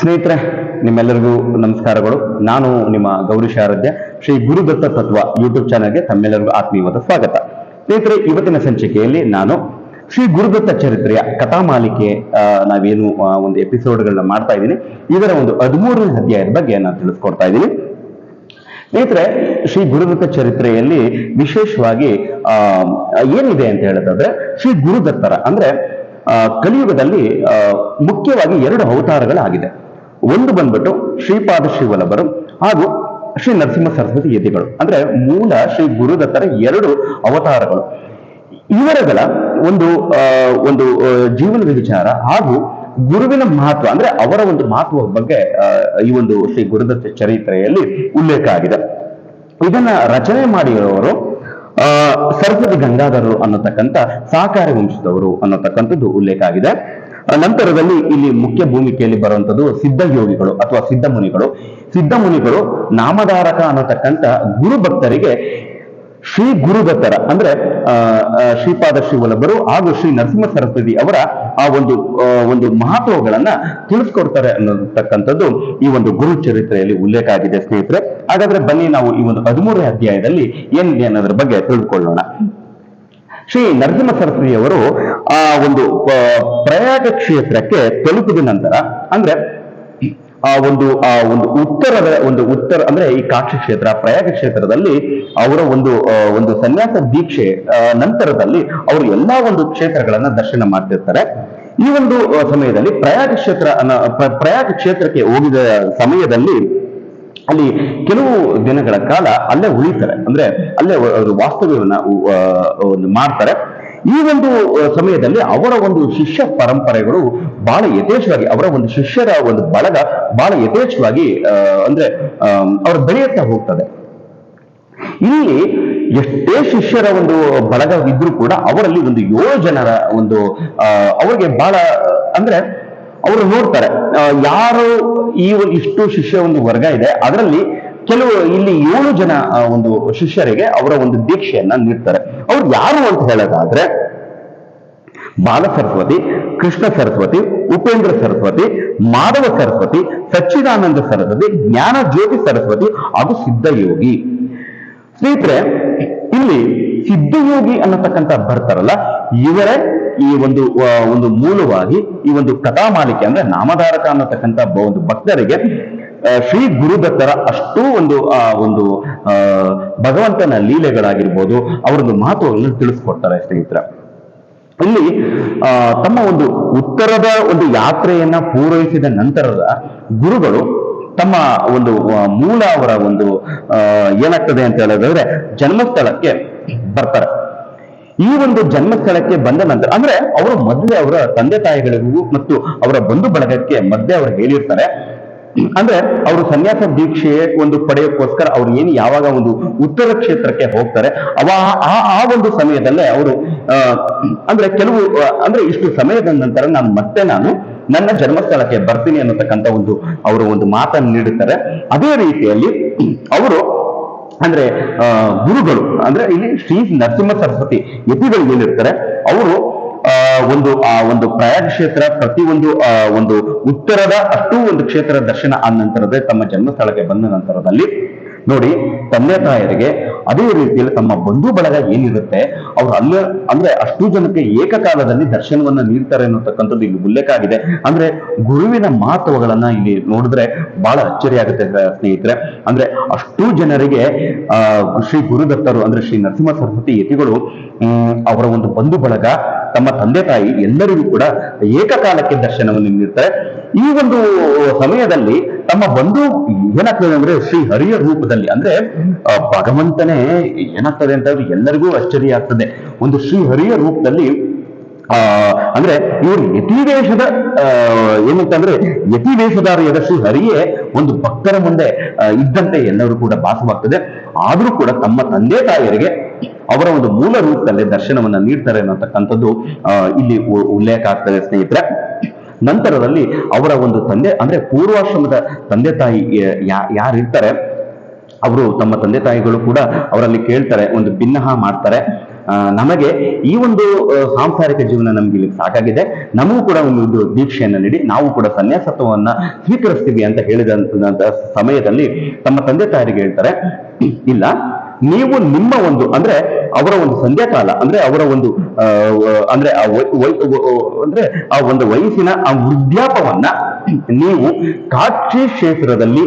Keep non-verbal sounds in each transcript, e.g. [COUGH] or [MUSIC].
ಸ್ನೇಹಿತರೆ, ನಿಮ್ಮೆಲ್ಲರಿಗೂ ನಮಸ್ಕಾರಗಳು. ನಾನು ನಿಮ್ಮ ಗೌರಿ ಶಾರದ್ಯ, ಶ್ರೀ ಗುರುದತ್ತ ತತ್ವ ಯೂಟ್ಯೂಬ್ ಚಾನಲ್ಗೆ ತಮ್ಮೆಲ್ಲರಿಗೂ ಆತ್ಮೀಯವಾದ ಸ್ವಾಗತ. ಸ್ನೇಹಿತರೆ, ಇವತ್ತಿನ ಸಂಚಿಕೆಯಲ್ಲಿ ನಾನು ಶ್ರೀ ಗುರುದತ್ತ ಚರಿತ್ರೆಯ ಕಥಾಮಾಲಿಕೆ ಮಾಲಿಕೆ ನಾವೇನು ಒಂದು ಎಪಿಸೋಡ್ಗಳನ್ನ ಮಾಡ್ತಾ ಇದ್ದೀನಿ. ಇದರ ಒಂದು ಹದಿಮೂರನೇ ಅಧ್ಯಾಯದ ಬಗ್ಗೆ ನಾನು ತಿಳಿಸ್ಕೊಡ್ತಾ ಇದ್ದೀನಿ. ಸ್ನೇಹಿತರೆ, ಶ್ರೀ ಗುರುದತ್ತ ಚರಿತ್ರೆಯಲ್ಲಿ ವಿಶೇಷವಾಗಿ ಏನಿದೆ ಅಂತ ಹೇಳೋದಾದ್ರೆ, ಶ್ರೀ ಗುರುದತ್ತರ ಅಂದ್ರೆ ಕಲಿಯುಗದಲ್ಲಿ ಮುಖ್ಯವಾಗಿ ಎರಡು ಅವತಾರಗಳಾಗಿದೆ. ಒಂದು ಬಂದ್ಬಿಟ್ಟು ಶ್ರೀಪಾದ ಶ್ರೀವಲ್ಲಭರು ಹಾಗೂ ಶ್ರೀ ನರಸಿಂಹ ಸರಸ್ವತಿ ಯತಿಗಳು. ಅಂದ್ರೆ ಮೂಲ ಶ್ರೀ ಗುರುದತ್ತರ ಎರಡು ಅವತಾರಗಳು. ಇವರಗಳ ಒಂದು ಒಂದು ಜೀವನ ವಿಚಾರ ಹಾಗೂ ಗುರುವಿನ ಮಹತ್ವ, ಅಂದ್ರೆ ಅವರ ಒಂದು ಮಹತ್ವದ ಬಗ್ಗೆ ಈ ಒಂದು ಶ್ರೀ ಗುರುದತ್ತ ಚರಿತ್ರೆಯಲ್ಲಿ ಉಲ್ಲೇಖ ಆಗಿದೆ. ಇದನ್ನ ರಚನೆ ಮಾಡಿರುವವರು ಸರಸ್ವತಿ ಗಂಗಾಧರರು ಅನ್ನತಕ್ಕಂಥ ಸಾಕಾರ ವಂಶದವರು ಅನ್ನತಕ್ಕಂಥದ್ದು ಉಲ್ಲೇಖ ಆಗಿದೆ. ನಂತರದಲ್ಲಿ ಇಲ್ಲಿ ಮುಖ್ಯ ಭೂಮಿಕೆಯಲ್ಲಿ ಬರುವಂತದ್ದು ಸಿದ್ಧಯೋಗಿಗಳು ಅಥವಾ ಸಿದ್ಧ ಮುನಿಗಳು ಸಿದ್ಧ ಮುನಿಗಳು ನಾಮಧಾರಕ ಅನ್ನತಕ್ಕಂಥ ಗುರು ಭಕ್ತರಿಗೆ ಶ್ರೀ ಗುರುದತ್ತರ ಅಂದ್ರೆ ಶ್ರೀಪಾದ ಶ್ರೀವಲ್ಲಭರು ಹಾಗೂ ಶ್ರೀ ನರಸಿಂಹ ಸರಸ್ವತಿ ಅವರ ಆ ಒಂದು ಒಂದು ಮಹತ್ವಗಳನ್ನ ತಿಳಿಸ್ಕೊಡ್ತಾರೆ ಅನ್ನತಕ್ಕಂಥದ್ದು ಈ ಒಂದು ಗುರು ಚರಿತ್ರೆಯಲ್ಲಿ ಉಲ್ಲೇಖ ಆಗಿದೆ ಸ್ನೇಹಿತರೆ. ಹಾಗಾದ್ರೆ ಬನ್ನಿ ನಾವು ಈ ಒಂದು ಹದಿಮೂರನೇ ಅಧ್ಯಾಯದಲ್ಲಿ ಏನಿದೆ ಅನ್ನೋದ್ರ ಬಗ್ಗೆ ತಿಳಿದುಕೊಳ್ಳೋಣ ಶ್ರೀ ನರಸಿಂಹ ಸರಸ್ವತಿಯವರು ಆ ಒಂದು ಪ್ರಯಾಗ ಕ್ಷೇತ್ರಕ್ಕೆ ತಲುಪಿದ ನಂತರ, ಅಂದ್ರೆ, ಆ ಒಂದು ಆ ಒಂದು ಉತ್ತರದ, ಒಂದು ಉತ್ತರ, ಅಂದ್ರೆ ಈ ಕಾಕ್ಷಿ ಕ್ಷೇತ್ರ, ಪ್ರಯಾಗ ಕ್ಷೇತ್ರದಲ್ಲಿ ಅವರ ಒಂದು ಒಂದು ಸನ್ಯಾಸ ದೀಕ್ಷೆ ನಂತರದಲ್ಲಿ ಅವರು ಎಲ್ಲಾ ಒಂದು ಕ್ಷೇತ್ರಗಳನ್ನ ದರ್ಶನ ಮಾಡ್ತಿರ್ತಾರೆ. ಈ ಒಂದು ಸಮಯದಲ್ಲಿ ಪ್ರಯಾಗ ಕ್ಷೇತ್ರ ಪ್ರಯಾಗ ಕ್ಷೇತ್ರಕ್ಕೆ ಹೋಗಿದ ಸಮಯದಲ್ಲಿ ಅಲ್ಲಿ ಕೆಲವು ದಿನಗಳ ಕಾಲ ಅಲ್ಲೇ ಉಳಿತಾರೆ. ಅಂದ್ರೆ ಅಲ್ಲೇ ಅವರು ವಾಸ್ತವ್ಯವನ್ನ ಮಾಡ್ತಾರೆ. ಈ ಒಂದು ಸಮಯದಲ್ಲಿ ಅವರ ಒಂದು ಶಿಷ್ಯ ಪರಂಪರೆಗಳು ಬಹಳ ಯಥೇಚ್ಛವಾಗಿ, ಅವರ ಒಂದು ಶಿಷ್ಯರ ಒಂದು ಬಳಗ ಬಹಳ ಯಥೇಚ್ಛವಾಗಿ ಅಂದ್ರೆ ಅವರು ಬೆಳೆಯುತ್ತಾ ಹೋಗ್ತದೆ. ಇಲ್ಲಿ ಎಷ್ಟೇ ಶಿಷ್ಯರ ಒಂದು ಬಳಗ ಇದ್ರೂ ಕೂಡ ಅವರಲ್ಲಿ ಒಂದು ಏಳು ಜನರ ಒಂದು ಅವರಿಗೆ ಬಹಳ, ಅಂದ್ರೆ ಅವರು ನೋಡ್ತಾರೆ. ಯಾರು ಈ ಇಷ್ಟು ಶಿಷ್ಯ ಒಂದು ವರ್ಗ ಇದೆ. ಅದರಲ್ಲಿ ಕೆಲವು, ಇಲ್ಲಿ ಏಳು ಜನ ಒಂದು ಶಿಷ್ಯರಿಗೆ ಅವರ ಒಂದು ದೀಕ್ಷೆಯನ್ನ ನೀಡ್ತಾರೆ. ಅವ್ರು ಯಾರು ಅಂತ ಹೇಳೋದಾದ್ರೆ, ಬಾಲ ಸರಸ್ವತಿ, ಕೃಷ್ಣ ಸರಸ್ವತಿ, ಉಪೇಂದ್ರ ಸರಸ್ವತಿ, ಮಾಧವ ಸರಸ್ವತಿ, ಸಚ್ಚಿದಾನಂದ ಸರಸ್ವತಿ ಜ್ಞಾನ ಜ್ಯೋತಿ ಸರಸ್ವತಿ ಹಾಗೂ ಸಿದ್ಧಯೋಗಿ. ಸ್ನೇಹಿತರೆ, ಇಲ್ಲಿ ಸಿದ್ಧಯೋಗಿ ಅನ್ನತಕ್ಕಂಥ ಬರ್ತಾರಲ್ಲ, ಇವರೇ ಈ ಒಂದು ಒಂದು ಮೂಲವಾಗಿ ಈ ಒಂದು ಕಥಾಮಾಲಿಕೆ ಅಂದ್ರೆ ನಾಮಧಾರಕ ಅನ್ನತಕ್ಕಂಥ ಒಂದು ಭಕ್ತರಿಗೆ ಶ್ರೀ ಗುರುದತ್ತರ ಅಷ್ಟೂ ಒಂದು ಆ ಒಂದು ಭಗವಂತನ ಲೀಲೆಗಳಾಗಿರ್ಬೋದು ಅವರೊಂದು ಮಹತ್ವಗಳನ್ನು ತಿಳಿಸ್ಕೊಡ್ತಾರೆ ಸ್ನೇಹಿತರ. ಇಲ್ಲಿ ಆ, ತಮ್ಮ ಒಂದು ಉತ್ತರದ ಒಂದು ಯಾತ್ರೆಯನ್ನ ಪೂರೈಸಿದ ನಂತರದ ಗುರುಗಳು ತಮ್ಮ ಒಂದು ಮೂಲ ಅವರ ಒಂದು ಏನಾಗ್ತದೆ ಅಂತ ಹೇಳೋದಾದ್ರೆ ಜನ್ಮಸ್ಥಳಕ್ಕೆ ಬರ್ತಾರೆ. ಈ ಒಂದು ಜನ್ಮಸ್ಥಳಕ್ಕೆ ಬಂದ ನಂತರ, ಅಂದ್ರೆ ಅವರು ಮೊದಲೇ ಅವರ ತಂದೆ ತಾಯಿಗಳಿಗೂ ಮತ್ತು ಅವರ ಬಂಧು ಬಳಗಕ್ಕೆ ಮಧ್ಯೆ ಅವರು ಹೇಳಿರ್ತಾರೆ. ಅಂದ್ರೆ ಅವರು ಸನ್ಯಾಸ ದೀಕ್ಷೆ ಒಂದು ಪಡೆಯೋಕ್ಕೋಸ್ಕರ ಅವ್ರು ಏನು ಯಾವಾಗ ಒಂದು ಉತ್ತರ ಕ್ಷೇತ್ರಕ್ಕೆ ಹೋಗ್ತಾರೆ, ಅವ ಆ ಒಂದು ಸಮಯದಲ್ಲೇ ಅವರು ಅಂದ್ರೆ ಕೆಲವು ಅಂದ್ರೆ ಇಷ್ಟು ಸಮಯದ ನಂತರ ನಾನು ಮತ್ತೆ ನಾನು ನನ್ನ ಜನ್ಮಸ್ಥಳಕ್ಕೆ ಬರ್ತೀನಿ ಅನ್ನತಕ್ಕಂಥ ಒಂದು, ಅವರು ಒಂದು ಮಾತನ್ನು ನೀಡುತ್ತಾರೆ. ಅದೇ ರೀತಿಯಲ್ಲಿ ಅವರು ಅಂದ್ರೆ ಗುರುಗಳು ಅಂದ್ರೆ ಇಲ್ಲಿ ಶ್ರೀ ನರಸಿಂಹ ಸರಸ್ವತಿ ಯತಿಗಳು ಏನಿರ್ತಾರೆ ಅವರು ಒಂದು ಆ ಒಂದು ಪ್ರಯಾಗ ಕ್ಷೇತ್ರ ಪ್ರತಿಯೊಂದು ಆ, ಒಂದು ಉತ್ತರದ ಅಷ್ಟೂ ಒಂದು ಕ್ಷೇತ್ರ ದರ್ಶನ ಆದ ನಂತರದೇ ತಮ್ಮ ಜನ್ಮಸ್ಥಳಕ್ಕೆ ಬಂದ ನಂತರದಲ್ಲಿ ನೋಡಿ, ತಂದೆ ತಾಯರಿಗೆ ಅದೇ ರೀತಿಯಲ್ಲಿ ತಮ್ಮ ಬಂಧು ಬಳಗ ಏನಿರುತ್ತೆ, ಅವ್ರು ಅಲ್ಲ, ಅಂದ್ರೆ ಅಷ್ಟು ಜನಕ್ಕೆ ಏಕಕಾಲದಲ್ಲಿ ದರ್ಶನವನ್ನ ನೀಡ್ತಾರೆ ಅನ್ನತಕ್ಕಂಥದ್ದು ಇಲ್ಲಿ ಉಲ್ಲೇಖ ಆಗಿದೆ. ಅಂದ್ರೆ ಗುರುವಿನ ಮಹತ್ವಗಳನ್ನ ಇಲ್ಲಿ ನೋಡಿದ್ರೆ ಬಹಳ ಅಚ್ಚರಿ ಆಗುತ್ತೆ ಸ್ನೇಹಿತರೆ. ಅಂದ್ರೆ ಅಷ್ಟು ಜನರಿಗೆ, ಆ, ಶ್ರೀ ಗುರುದತ್ತರು, ಅಂದ್ರೆ ಶ್ರೀ ನರಸಿಂಹ ಸರಸ್ವತಿ ಯತಿಗಳು ಅವರ ಒಂದು ಬಂಧು ಬಳಗ ತಮ್ಮ ತಂದೆ ತಾಯಿ ಎಲ್ಲರಿಗೂ ಕೂಡ ಏಕಕಾಲಕ್ಕೆ ದರ್ಶನವನ್ನು ನೀಡ್ತಾರೆ. ಈ ಒಂದು ಸಮಯದಲ್ಲಿ ತಮ್ಮ ಬಂಧು ಏನಾಗ್ತದೆ ಅಂದ್ರೆ ಶ್ರೀ ಹರಿಯ ರೂಪದಲ್ಲಿ, ಅಂದ್ರೆ ಭಗವಂತನೇ ಏನಾಗ್ತದೆ ಅಂತ ಎಲ್ಲರಿಗೂ ಆಶ್ಚರ್ಯ ಆಗ್ತದೆ. ಒಂದು ಶ್ರೀ ಹರಿಯ ರೂಪದಲ್ಲಿ ಅಂದ್ರೆ ಇವರು ಯತಿವೇಷದ ಆ, ಏನಂತಂದ್ರೆ ಯತಿವೇಷಧಾರಿಯಾದ ಯಶಸ್ವಿ ಹರಿಯೇ ಒಂದು ಭಕ್ತರ ಮುಂದೆ ಇದ್ದಂತೆ ಎಲ್ಲರೂ ಕೂಡ ಭಾಸವಾಗ್ತದೆ. ಆದ್ರೂ ಕೂಡ ತಮ್ಮ ತಂದೆ ತಾಯಿಯರಿಗೆ ಅವರ ಒಂದು ಮೂಲ ರೂಪದಲ್ಲಿ ದರ್ಶನವನ್ನ ನೀಡ್ತಾರೆ ಅನ್ನತಕ್ಕಂಥದ್ದು ಆ, ಇಲ್ಲಿ ಉಲ್ಲೇಖ ಆಗ್ತದೆ ಸ್ನೇಹಿತರೆ. ನಂತರದಲ್ಲಿ ಅವರ ಒಂದು ತಂದೆ ಅಂದ್ರೆ ಪೂರ್ವಾಶ್ರಮದ ತಂದೆ ತಾಯಿ ಯಾರಿರ್ತಾರೆ ಅವರು ತಮ್ಮ ತಂದೆ ತಾಯಿಗಳು ಕೂಡ ಅವರಲ್ಲಿ ಕೇಳ್ತಾರೆ ಒಂದು ಭಿನ್ನಹ ಮಾಡ್ತಾರೆ. ಆ, ನಮಗೆ ಈ ಒಂದು ಸಾಂಸಾರಿಕ ಜೀವನ ನಮ್ಗೆ ಇಲ್ಲಿ ಸಾಕಾಗಿದೆ. ನಮಗೂ ಕೂಡ ಒಂದು ದೀಕ್ಷೆಯನ್ನು ನೀಡಿ, ನಾವು ಕೂಡ ಸನ್ಯಾಸತ್ವವನ್ನ ಸ್ವೀಕರಿಸ್ತೀವಿ ಅಂತ ಹೇಳಿದಂತ ಸಮಯದಲ್ಲಿ ತಮ್ಮ ತಂದೆ ತಾಯಿಗೆ ಹೇಳ್ತಾರೆ, ಇಲ್ಲ, ನೀವು ನಿಮ್ಮ ಒಂದು, ಅಂದ್ರೆ ಅವರ ಒಂದು ಸಂಧ್ಯಾಕಾಲ ಅಂದ್ರೆ ಅವರ ಒಂದು ಅಂದ್ರೆ ಆ ಅಂದ್ರೆ ಆ ಒಂದು ವಯಸ್ಸಿನ ಆ ವೃದ್ಧಾಪವನ್ನ ನೀವು ಕಾಕ್ಷಿ ಕ್ಷೇತ್ರದಲ್ಲಿ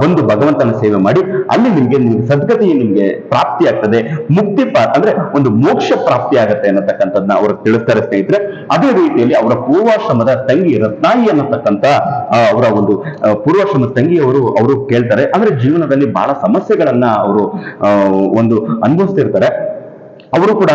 ಬಂದು ಭಗವಂತನ ಸೇವೆ ಮಾಡಿ, ಅಲ್ಲಿ ನಿಮ್ಗೆ ಸದ್ಗತಿ ನಿಮ್ಗೆ ಪ್ರಾಪ್ತಿ ಆಗ್ತದೆ. ಮುಕ್ತಿ ಅಂದ್ರೆ ಒಂದು ಮೋಕ್ಷ ಪ್ರಾಪ್ತಿ ಆಗತ್ತೆ ಅನ್ನತಕ್ಕಂಥದ್ನ ಅವರು ತಿಳಿಸ್ತಾರೆ ಸ್ನೇಹಿತರೆ. ಅದೇ ರೀತಿಯಲ್ಲಿ ಅವರ ಪೂರ್ವಾಶ್ರಮದ ತಂಗಿ ರತ್ನಾಯಿ ಅನ್ನತಕ್ಕಂಥ ಅವರ ಒಂದು ಪೂರ್ವಾಶ್ರಮದ ತಂಗಿಯವರು ಅವರು ಕೇಳ್ತಾರೆ. ಅಂದ್ರೆ ಜೀವನದಲ್ಲಿ ಬಹಳ ಸಮಸ್ಯೆಗಳನ್ನ ಅವರು ಒಂದು ಅನುಭವಿಸ್ತಿರ್ತಾರೆ. ಅವರು ಕೂಡ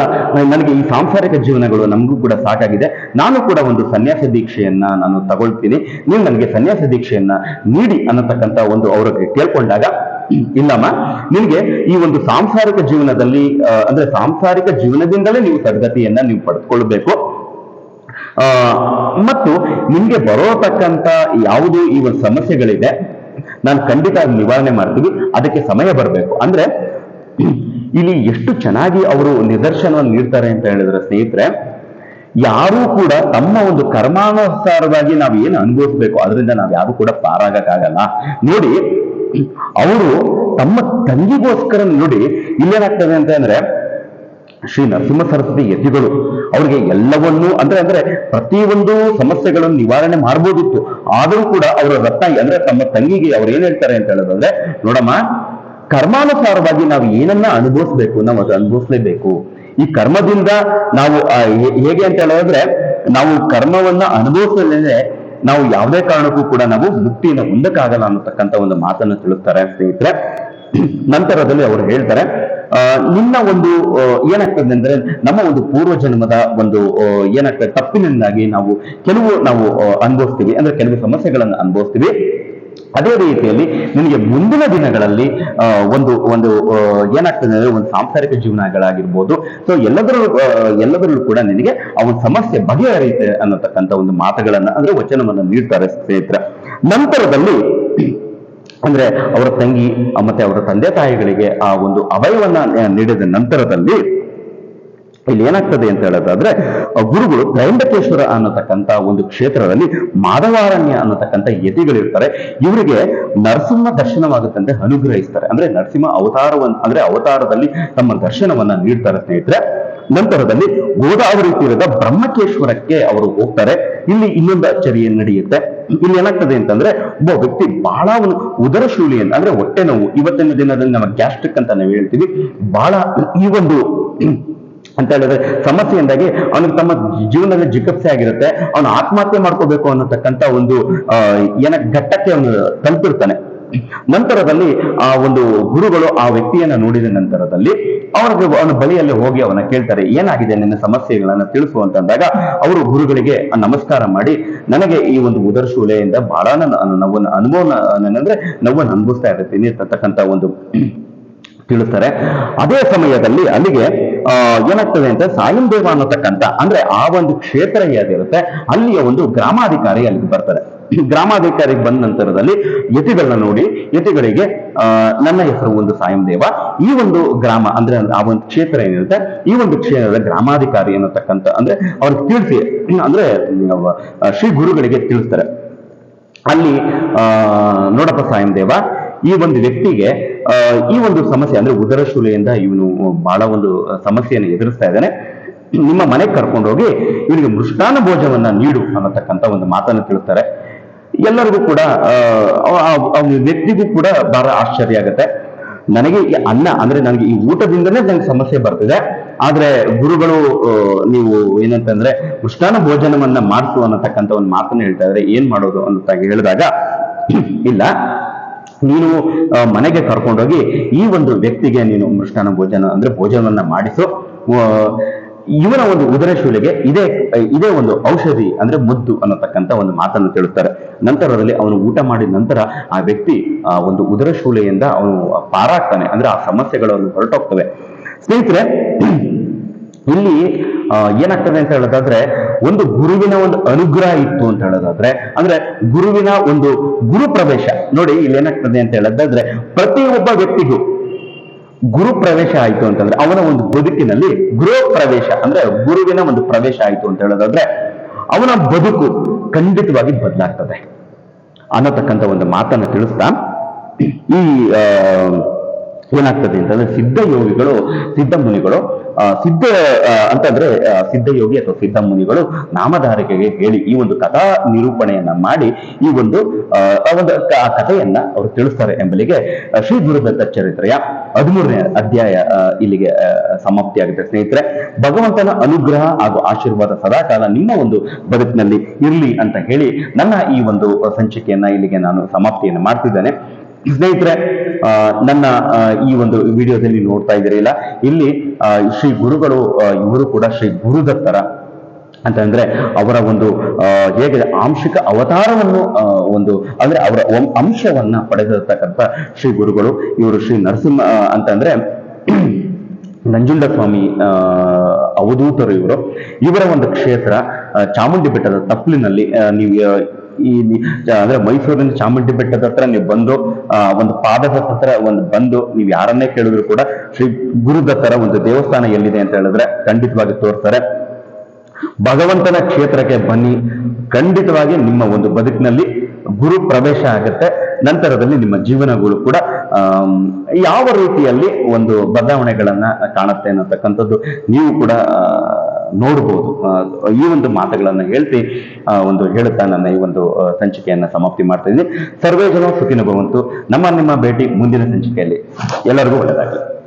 ನನಗೆ ಈ ಸಾಂಸಾರಿಕ ಜೀವನಗಳು ನಮಗೂ ಕೂಡ ಸಾಕಾಗಿದೆ. ನಾನು ಕೂಡ ಒಂದು ಸನ್ಯಾಸ ದೀಕ್ಷೆಯನ್ನ ನಾನು ತಗೊಳ್ತೀನಿ. ನೀವು ನನಗೆ ಸನ್ಯಾಸ ದೀಕ್ಷೆಯನ್ನ ನೀಡಿ ಅನ್ನತಕ್ಕಂಥ ಒಂದು ಅವ್ರಿಗೆ ಕೇಳ್ಕೊಂಡಾಗ, ಇಲ್ಲಮ್ಮ, ನಿಮಗೆ ಈ ಒಂದು ಸಾಂಸಾರಿಕ ಜೀವನದಲ್ಲಿ ಅಂದ್ರೆ ಸಾಂಸಾರಿಕ ಜೀವನದಿಂದಲೇ ನೀವು ತರಗತಿಯನ್ನ ನೀವು ಪಡೆದುಕೊಳ್ಬೇಕು. ಮತ್ತು ನಿಮ್ಗೆ ಬರೋತಕ್ಕಂತ ಯಾವುದು ಈ ಒಂದು ಸಮಸ್ಯೆಗಳಿದೆ, ನಾನು ಖಂಡಿತ ನಿವಾರಣೆ ಮಾಡ್ತೀವಿ. ಅದಕ್ಕೆ ಸಮಯ ಬರಬೇಕು. ಅಂದ್ರೆ ಇಲ್ಲಿ ಎಷ್ಟು ಚೆನ್ನಾಗಿ ಅವರು ನಿದರ್ಶನವನ್ನು ನೀಡ್ತಾರೆ ಅಂತ ಹೇಳಿದ್ರೆ ಸ್ನೇಹಿತರೆ, ಯಾರೂ ಕೂಡ ತಮ್ಮ ಒಂದು ಕರ್ಮಾನುಸಾರವಾಗಿ ನಾವು ಏನು ಅನುಭವಿಸ್ಬೇಕು, ಅದರಿಂದ ನಾವು ಯಾರು ಕೂಡ ಪಾರಾಗಕ್ಕಾಗಲ್ಲ. ನೋಡಿ, ಅವರು ತಮ್ಮ ತಂಗಿಗೋಸ್ಕರ ನೋಡಿ ಇಲ್ಲೇನಾಗ್ತದೆ ಅಂತ ಅಂದ್ರೆ, ಶ್ರೀ ನರಸಿಂಹ ಸರಸ್ವತಿ ಯತಿಗಳು ಅವರಿಗೆ ಎಲ್ಲವನ್ನೂ ಅಂದ್ರೆ ಅಂದ್ರೆ ಪ್ರತಿಯೊಂದು ಸಮಸ್ಯೆಗಳನ್ನು ನಿವಾರಣೆ ಮಾಡ್ಬೋದಿತ್ತು. ಆದರೂ ಕೂಡ ಅವರ ರತ್ನ ಅಂದ್ರೆ ತಮ್ಮ ತಂಗಿಗೆ ಅವ್ರು ಏನ್ ಹೇಳ್ತಾರೆ ಅಂತ ಹೇಳೋದಂದ್ರೆ ನೋಡಮ್ಮ ಕರ್ಮಾನುಸಾರವಾಗಿ ನಾವು ಏನನ್ನ ಅನುಭವಿಸ್ಬೇಕು, ನಾವು ಅದು ಅನುಭವಿಸ್ಲೇಬೇಕು. ಈ ಕರ್ಮದಿಂದ ನಾವು ಹೇಗೆ ಅಂತ ಹೇಳಿದ್ರೆ, ನಾವು ಕರ್ಮವನ್ನ ಅನುಭವಿಸಲೇನೆ ನಾವು ಯಾವುದೇ ಕಾರಣಕ್ಕೂ ಕೂಡ ನಾವು ಮುಕ್ತಿಯನ್ನು ಹೊಂದಕ್ಕಾಗಲ್ಲ ಅನ್ನತಕ್ಕಂಥ ಒಂದು ಮಾತನ್ನು ತಿಳಿಸ್ತಾರೆ ಸ್ನೇಹಿತರೆ. ನಂತರದಲ್ಲಿ ಅವರು ಹೇಳ್ತಾರೆ ನಿನ್ನ ಒಂದು ಏನಾಗ್ತದೆ ಅಂದ್ರೆ ನಮ್ಮ ಒಂದು ಪೂರ್ವ ಜನ್ಮದ ಒಂದು ಏನಾಗ್ತದೆ ತಪ್ಪಿನಿಂದಾಗಿ ನಾವು ಕೆಲವು ನಾವು ಅನುಭವಿಸ್ತೀವಿ. ಅಂದ್ರೆ ಕೆಲವು ಸಮಸ್ಯೆಗಳನ್ನು ಅನುಭವಿಸ್ತೀವಿ. ಅದೇ ರೀತಿಯಲ್ಲಿ ನಿಮಗೆ ಮುಂದಿನ ದಿನಗಳಲ್ಲಿ ಒಂದು ಒಂದು ಏನಾಗ್ತದೆ ಅಂದ್ರೆ ಒಂದು ಸಾಂಸಾರಿಕ ಜೀವನಗಳಾಗಿರ್ಬೋದು, ಸೊ ಎಲ್ಲದರಲ್ಲೂ ಎಲ್ಲದರಲ್ಲೂ ಕೂಡ ನಿನಗೆ ಆ ಒಂದು ಸಮಸ್ಯೆ ಬಗೆಹರಿಯುತ್ತೆ ಅನ್ನತಕ್ಕಂಥ ಒಂದು ಮಾತುಗಳನ್ನ, ಅಂದ್ರೆ ವಚನವನ್ನು ನೀಡ್ತಾರೆ ಸ್ನೇಹಿತರ. ನಂತರದಲ್ಲಿ, ಅಂದ್ರೆ ಅವರ ತಂಗಿ ಮತ್ತೆ ಅವರ ತಂದೆ ತಾಯಿಗಳಿಗೆ ಆ ಒಂದು ಅಭಯವನ್ನ ನೀಡಿದ ನಂತರದಲ್ಲಿ ಇಲ್ಲಿ ಏನಾಗ್ತದೆ ಅಂತ ಹೇಳೋದಾದ್ರೆ ಗುರುಗಳು ತ್ರೈಂಬಕೇಶ್ವರ ಅನ್ನತಕ್ಕಂತ ಒಂದು ಕ್ಷೇತ್ರದಲ್ಲಿ ಮಾಧವಾರಣ್ಯ ಅನ್ನತಕ್ಕಂಥ ಯತಿಗಳಿರ್ತಾರೆ. ಇವರಿಗೆ ನರಸಿಂಹ ದರ್ಶನವಾಗುತ್ತಂತೆ ಅನುಗ್ರಹಿಸ್ತಾರೆ. ಅಂದ್ರೆ ನರಸಿಂಹ ಅವತಾರವನ್ನ ಅಂದ್ರೆ ಅವತಾರದಲ್ಲಿ ತಮ್ಮ ದರ್ಶನವನ್ನ ನೀಡ್ತಾರೆ ಸ್ನೇಹಿತರೆ. ನಂತರದಲ್ಲಿ ಗೋದಾವರಿ ತೀರದ ಬ್ರಹ್ಮಕೇಶ್ವರಕ್ಕೆ ಅವರು ಹೋಗ್ತಾರೆ. ಇಲ್ಲಿ ಇನ್ನೊಂದು ಅಚ್ಚರಿ ನಡೆಯುತ್ತೆ. ಇಲ್ಲಿ ಏನಾಗ್ತದೆ ಅಂತಂದ್ರೆ, ಒಬ್ಬ ವ್ಯಕ್ತಿ ಬಹಳ ಒಂದು ಉದರ ಅಂದ್ರೆ ಹೊಟ್ಟೆ ನೋವು. ಇವತ್ತಿನ ದಿನದಲ್ಲಿ ನಮ್ಮ ಗ್ಯಾಸ್ಟ್ರಿಕ್ ಅಂತ ನಾವು ಹೇಳ್ತೀವಿ. ಬಹಳ ಈ ಒಂದು ಅಂತ ಹೇಳಿದ್ರೆ ಸಮಸ್ಯೆಯಿಂದಾಗಿ ಅವನಿಗೆ ತಮ್ಮ ಜೀವನದಲ್ಲಿ ಜಿಗುಪ್ಸೆ ಆಗಿರುತ್ತೆ. ಅವನು ಆತ್ಮಹತ್ಯೆ ಮಾಡ್ಕೋಬೇಕು ಅನ್ನತಕ್ಕಂತ ಒಂದು ಏನ ಘಟ್ಟಕ್ಕೆ ಅವನು ತಲುಪಿರ್ತಾನೆ. ನಂತರದಲ್ಲಿ ಆ ಒಂದು ಗುರುಗಳು ಆ ವ್ಯಕ್ತಿಯನ್ನ ನೋಡಿದ ನಂತರದಲ್ಲಿ ಅವನಿಗೆ ಅವನ ಬಳಿಯಲ್ಲಿ ಹೋಗಿ ಅವನ ಕೇಳ್ತಾರೆ, ಏನಾಗಿದೆ ನಿನ್ನ ಸಮಸ್ಯೆಗಳನ್ನ ತಿಳಿಸು ಅಂತಂದಾಗ ಅವರು ಗುರುಗಳಿಗೆ ನಮಸ್ಕಾರ ಮಾಡಿ, ನನಗೆ ಈ ಒಂದು ಉದರ್ಶೂಲೆಯಿಂದ ಬಹಳ ನೋವನ್ನ ಅನುಭವ ಅಂದ್ರೆ ನೋವನ್ನು ಅನುಭವಿಸ್ತಾ ಇರ್ತೀನಿ ಅಂತಕ್ಕಂಥ ಒಂದು ತಿಳಿಸ್ತಾರೆ. ಅದೇ ಸಮಯದಲ್ಲಿ ಅಲ್ಲಿಗೆ ಏನಾಗ್ತದೆ ಅಂತ ಸಾಯಂ ದೇವ ಅನ್ನತಕ್ಕಂಥ ಅಂದ್ರೆ ಆ ಒಂದು ಕ್ಷೇತ್ರ ಯಾವ್ದಿರುತ್ತೆ, ಅಲ್ಲಿಯ ಒಂದು ಗ್ರಾಮಾಧಿಕಾರಿ ಅಲ್ಲಿಗೆ ಬರ್ತಾರೆ. ಗ್ರಾಮಾಧಿಕಾರಿಗೆ ಬಂದ ನಂತರದಲ್ಲಿ ಯತಿಗಳನ್ನ ನೋಡಿ, ಯತಿಗಳಿಗೆ ನನ್ನ ಹೆಸರು ಒಂದು ಸಾಯಂ ದೇವ, ಈ ಒಂದು ಗ್ರಾಮ, ಅಂದ್ರೆ ಆ ಒಂದು ಕ್ಷೇತ್ರ ಏನಿರುತ್ತೆ, ಈ ಒಂದು ಕ್ಷೇತ್ರದ ಗ್ರಾಮಾಧಿಕಾರಿ ಅನ್ನತಕ್ಕಂಥ ಅಂದ್ರೆ ಅವ್ರಿಗೆ ತಿಳಿಸಿ, ಅಂದ್ರೆ ಶ್ರೀ ಗುರುಗಳಿಗೆ ತಿಳಿಸ್ತಾರೆ. ಅಲ್ಲಿ ನೋಡಪ್ಪ ಸಾಯಂ ದೇವ ಈ ಒಂದು ವ್ಯಕ್ತಿಗೆ ಈ ಒಂದು ಸಮಸ್ಯೆ ಅಂದ್ರೆ ಉದರ ಶೂಲೆಯಿಂದ ಇವನು ಬಹಳ ಒಂದು ಸಮಸ್ಯೆಯನ್ನು ಎದುರಿಸ್ತಾ ಇದ್ದಾನೆ. ನಿಮ್ಮ ಮನೆಗೆ ಕರ್ಕೊಂಡೋಗಿ ಇವನಿಗೆ ಮೃಷ್ಟಾನ ಭೋಜವನ್ನ ನೀಡು ಅನ್ನತಕ್ಕಂಥ ಒಂದು ಮಾತನ್ನು ತಿಳಿಸ್ತಾರೆ. ಎಲ್ಲರಿಗೂ ಕೂಡ ವ್ಯಕ್ತಿಗೂ ಕೂಡ ಬಹಳ ಆಶ್ಚರ್ಯ ಆಗುತ್ತೆ. ನನಗೆ ಈ ಅನ್ನ ಅಂದ್ರೆ ನನಗೆ ಈ ಊಟದಿಂದನೇ ನನಗೆ ಸಮಸ್ಯೆ ಬರ್ತಿದೆ. ಆದ್ರೆ ಗುರುಗಳು ನೀವು ಏನಂತಂದ್ರೆ ಮೃಷ್ಟಾನ ಭೋಜನವನ್ನ ಮಾಡಿಸು ಅನ್ನತಕ್ಕಂಥ ಒಂದು ಮಾತನ್ನ ಹೇಳ್ತಾ ಇದ್ರೆ ಏನ್ ಮಾಡೋದು ಅಂತ ಹೇಳಿದಾಗ, ಇಲ್ಲ ನೀನು ಮನೆಗೆ ಕರ್ಕೊಂಡೋಗಿ ಈ ಒಂದು ವ್ಯಕ್ತಿಗೆ ನೀನು ಮೃಷ್ಟಾನ ಭೋಜನ, ಅಂದ್ರೆ ಭೋಜನವನ್ನ ಮಾಡಿಸು. ಇವನ ಒಂದು ಉದರ ಶೂಲೆಗೆ ಇದೇ ಇದೇ ಒಂದು ಔಷಧಿ, ಅಂದ್ರೆ ಮುದ್ದು ಅನ್ನತಕ್ಕಂಥ ಒಂದು ಮಾತನ್ನು ಕೇಳುತ್ತಾರೆ. ನಂತರದಲ್ಲಿ ಅವನು ಊಟ ಮಾಡಿದ ನಂತರ ಆ ವ್ಯಕ್ತಿ, ಆ, ಒಂದು ಉದರ ಶೂಲೆಯಿಂದ ಅವನು ಪಾರಾಗ್ತಾನೆ, ಅಂದ್ರೆ ಆ ಸಮಸ್ಯೆಗಳು ಅವನು ಹೊರಟೋಗ್ತವೆ. ಸ್ನೇಹಿತರೆ ಇಲ್ಲಿ ಏನಾಗ್ತದೆ ಅಂತ ಹೇಳೋದಾದ್ರೆ, ಒಂದು ಗುರುವಿನ ಒಂದು ಅನುಗ್ರಹ ಇತ್ತು ಅಂತ ಹೇಳೋದಾದ್ರೆ, ಅಂದ್ರೆ ಗುರುವಿನ ಒಂದು ಗುರು ಪ್ರವೇಶ. ನೋಡಿ, ಇಲ್ಲಿ ಏನಾಗ್ತದೆ ಅಂತ ಹೇಳೋದಾದ್ರೆ ಪ್ರತಿ ಒಬ್ಬ ವ್ಯಕ್ತಿಗೂ ಗುರು ಪ್ರವೇಶ ಆಯ್ತು ಅಂತಂದ್ರೆ, ಅವನ ಒಂದು ಬದುಕಿನಲ್ಲಿ ಗೃಹ ಪ್ರವೇಶ, ಅಂದ್ರೆ ಗುರುವಿನ ಒಂದು ಪ್ರವೇಶ ಆಯ್ತು ಅಂತ ಹೇಳೋದಾದ್ರೆ, ಅವನ ಬದುಕು ಖಂಡಿತವಾಗಿ ಬದಲಾಗ್ತದೆ ಅನ್ನತಕ್ಕಂಥ ಒಂದು ಮಾತನ್ನು ತಿಳಿಸ್ತಾ, ಈ ಏನಾಗ್ತದೆ ಅಂತಂದ್ರೆ ಸಿದ್ಧ ಯೋಗಿಗಳು ಸಿದ್ಧ ಮುನಿಗಳು ಸಿದ್ಧ ಅಂತಂದ್ರೆ ಸಿದ್ಧ ಯೋಗಿ ಅಥವಾ ಸಿದ್ಧ ಮುನಿಗಳು ನಾಮಧಾರಿಕೆಗೆ ಹೇಳಿ ಈ ಒಂದು ಕಥಾ ನಿರೂಪಣೆಯನ್ನ ಮಾಡಿ ಈ ಒಂದು ಒಂದು ಆ ಕಥೆಯನ್ನ ಅವರು ತಿಳಿಸ್ತಾರೆ ಎಂಬಲಿಗೆ ಶ್ರೀ ಗುರುದತ್ತ ಚರಿತ್ರೆಯ ಹದಿಮೂರನೇ ಅಧ್ಯಾಯ ಇಲ್ಲಿಗೆ ಸಮಾಪ್ತಿಯಾಗುತ್ತೆ. ಸ್ನೇಹಿತರೆ, ಭಗವಂತನ ಅನುಗ್ರಹ ಹಾಗೂ ಆಶೀರ್ವಾದ ಸದಾಕಾಲ ನಿಮ್ಮ ಒಂದು ಬದುಕಿನಲ್ಲಿ ಇರಲಿ ಅಂತ ಹೇಳಿ ನನ್ನ ಈ ಒಂದು ಸಂಚಿಕೆಯನ್ನ ಇಲ್ಲಿಗೆ ನಾನು ಸಮಾಪ್ತಿಯನ್ನು ಮಾಡ್ತಿದ್ದೇನೆ. ಸ್ನೇಹಿತರೆ ನನ್ನ ಈ ಒಂದು ವಿಡಿಯೋದಲ್ಲಿ ನೋಡ್ತಾ ಇದ್ದೀರಲ್ಲ ಇಲ್ಲಿ? ಶ್ರೀ ಗುರುಗಳು ಇವರು ಕೂಡ ಶ್ರೀ ಗುರುದತ್ತರ ಅಂತಂದ್ರೆ ಅವರ ಒಂದು ಹೇಗೆ ಆಂಶಿಕ ಅವತಾರವನ್ನು ಒಂದು, ಅಂದ್ರೆ ಅವರ ಅಂಶವನ್ನ ಪಡೆದಿರತಕ್ಕಂಥ ಶ್ರೀ ಗುರುಗಳು, ಇವರು ಶ್ರೀ ನರಸಿಂಹ ಅಂತಂದ್ರೆ [CLEARS THROAT] ನಂಜುಂಡ ಸ್ವಾಮಿ ಅವಧೂತರು ಇವರು. ಇವರ ಒಂದು ಕ್ಷೇತ್ರ ಚಾಮುಂಡಿ ಬೆಟ್ಟದ ತಪ್ಪಲಿನಲ್ಲಿ ನೀವು ಈ ಅಂದ್ರೆ ಮೈಸೂರಿನ ಚಾಮುಂಡಿ ಬೆಟ್ಟದ ಹತ್ರ ನೀವು ಬಂದು ಒಂದು ಪಾದದ ಹತ್ರ ಒಂದು ಬಂದು ನೀವು ಯಾರನ್ನೇ ಕೇಳಿದ್ರು ಕೂಡ ಶ್ರೀ ಗುರುದತ್ತರ ಒಂದು ದೇವಸ್ಥಾನ ಎಲ್ಲಿದೆ ಅಂತ ಹೇಳಿದ್ರೆ ಖಂಡಿತವಾಗಿ ತೋರ್ತಾರೆ. ಭಗವಂತನ ಕ್ಷೇತ್ರಕ್ಕೆ ಬನ್ನಿ. ಖಂಡಿತವಾಗಿ ನಿಮ್ಮ ಒಂದು ಬದುಕಿನಲ್ಲಿ ಗುರು ಪ್ರವೇಶ ಆಗುತ್ತೆ. ನಂತರದಲ್ಲಿ ನಿಮ್ಮ ಜೀವನಗಳು ಕೂಡ ಯಾವ ರೀತಿಯಲ್ಲಿ ಒಂದು ಬದಲಾವಣೆಗಳನ್ನ ಕಾಣುತ್ತೆ ಅನ್ನತಕ್ಕಂಥದ್ದು ನೀವು ಕೂಡ ಆ, ನೋಡ್ಬೋದು ಈ ಒಂದು ಮಾತುಗಳನ್ನು ಹೇಳ್ತಿ ಒಂದು ಹೇಳುತ್ತಾ ನನ್ನ ಈ ಒಂದು ಸಂಚಿಕೆಯನ್ನು ಸಂಚಿಕೆಯನ್ನ ಸಮಾಪ್ತಿ ಮಾಡ್ತಾ ಇದ್ದೀನಿ. ಸರ್ವೇ ಜನ ಸುಖಿನ ಭವಂತು. ನಮ್ಮ ನಿಮ್ಮ ಭೇಟಿ ಮುಂದಿನ ಸಂಚಿಕೆಯಲ್ಲಿ. ಎಲ್ಲರಿಗೂ ಒಳ್ಳೆಯದಾಗಲಿ